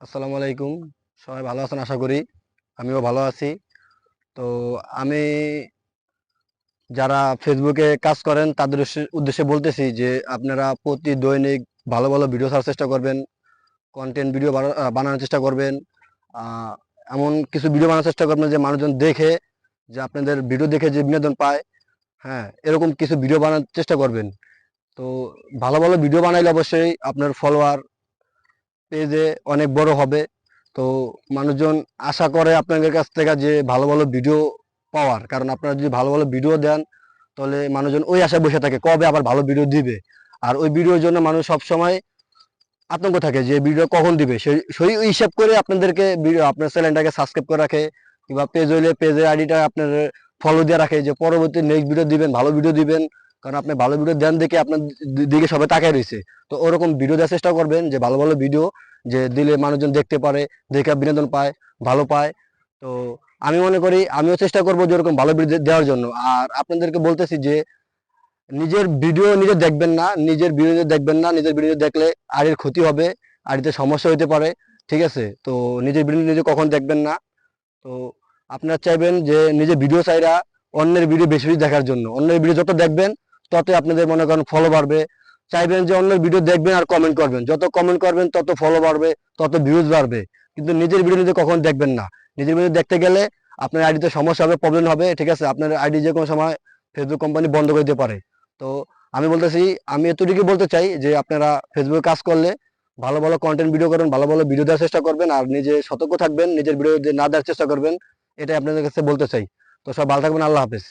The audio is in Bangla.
আসসালামু আলাইকুম। সবাই ভালো আছেন? আশা করি আমিও ভালো আছি। তো আমি যারা ফেসবুকে কাজ করেন, তাদের উদ্দেশ্যে- বলতেছি যে আপনারা প্রতি দৈনিক ভালো ভালো ভিডিও ছাড়ার চেষ্টা করবেন কন্টেন্ট ভিডিও বানানোর চেষ্টা করবেন এমন কিছু ভিডিও বানানোর চেষ্টা করবেন যে মানুষজন দেখে, যে আপনাদের ভিডিও দেখে যে বিনোদন পায় হ্যাঁ এরকম কিছু ভিডিও বানানোর চেষ্টা করবেন। তো ভালো ভালো ভিডিও বানাইলে অবশ্যই আপনার ফলোয়ার পেজে অনেক বড় হবে, তো মানুষজন আশা করে আপনাদের কাছ থেকে যে ভালো ভালো ভিডিও পাওয়ার। কারণ আপনারা যদি ভালো ভালো ভিডিও দেন, তাহলে মানুষজন ওই আশায় বসে থাকে, কবে আবার ভালো ভিডিও দিবে? আর ওই ভিডিওর জন্য মানুষ সব সময় আতঙ্ক থাকে যে ভিডিও কখন দিবে? সেই সেই হিসাব করে আপনাদেরকে ভিডিও আপনার চ্যানেলটাকে সাবস্ক্রাইব করে রাখে, কিংবা পেজ হইলে পেজের আইডিটা আপনার ফলো দিয়ে রাখে যে পরবর্তী নেক্সট ভিডিও দিবেন, ভালো ভিডিও দিবেন। কারণ আপনি ভালো ভিডিও দেন দেখে আপনার দিকে সবাই তাকায় রয়েছে। তো ওরকম ভিডিও দেওয়ার চেষ্টা করবেন যে ভালো ভালো ভিডিও যে দিলে মানুষজন দেখতে পারে, দেখে বিনোদন পায়, ভালো পায়। তো আমি মনে করি, আমিও চেষ্টা করব যে ওরকম ভালো ভিডিও দেওয়ার জন্য। আর আপনাদেরকে বলতেছি যে নিজের ভিডিও নিজে দেখবেন না, নিজের ভিডিও দেখবেন না, নিজের ভিডিও দেখলে আড়ির ক্ষতি হবে, আড়িতে সমস্যা হতে পারে, ঠিক আছে? তো নিজের ভিডিও নিজে কখন দেখবেন না? তো আপনারা চাইবেন যে নিজের ভিডিও চাইরা অন্যের ভিডিও বেশি বেশি দেখার জন্য। অন্যের ভিডিও যত দেখবেন ততই আপনাদের মনে করেন ফলো বাড়বে। চাইবেন যে অন্যের ভিডিও দেখবেন আর কমেন্ট করবেন। যত কমেন্ট করবেন, তত ফলো বাড়বে, তত ভিউজ বাড়বে। কিন্তু নিজের ভিডিও নিজে কখন দেখবেন না। নিজের ভিডিও দেখতে গেলে আপনার আইডিতে সমস্যা হবে প্রবলেম হবে, ঠিক আছে? আপনার আইডি যে কোনো সময় ফেসবুক কোম্পানি বন্ধ করে দিতে পারে। তো আমি বলতেছি, আমি এতটুকু বলতে চাই যে আপনারা ফেসবুকে কাজ করলে ভালো ভালো কন্টেন্ট ভিডিও করবেন ভালো ভালো ভিডিও দেওয়ার চেষ্টা করবেন আর নিজে সতর্ক থাকবেন, নিজের ভিডিও না দেওয়ার চেষ্টা করবেন, এটাই আপনাদের কাছে বলতে চাই। তো সব ভালো থাকবেন, আল্লাহ হাফেজ।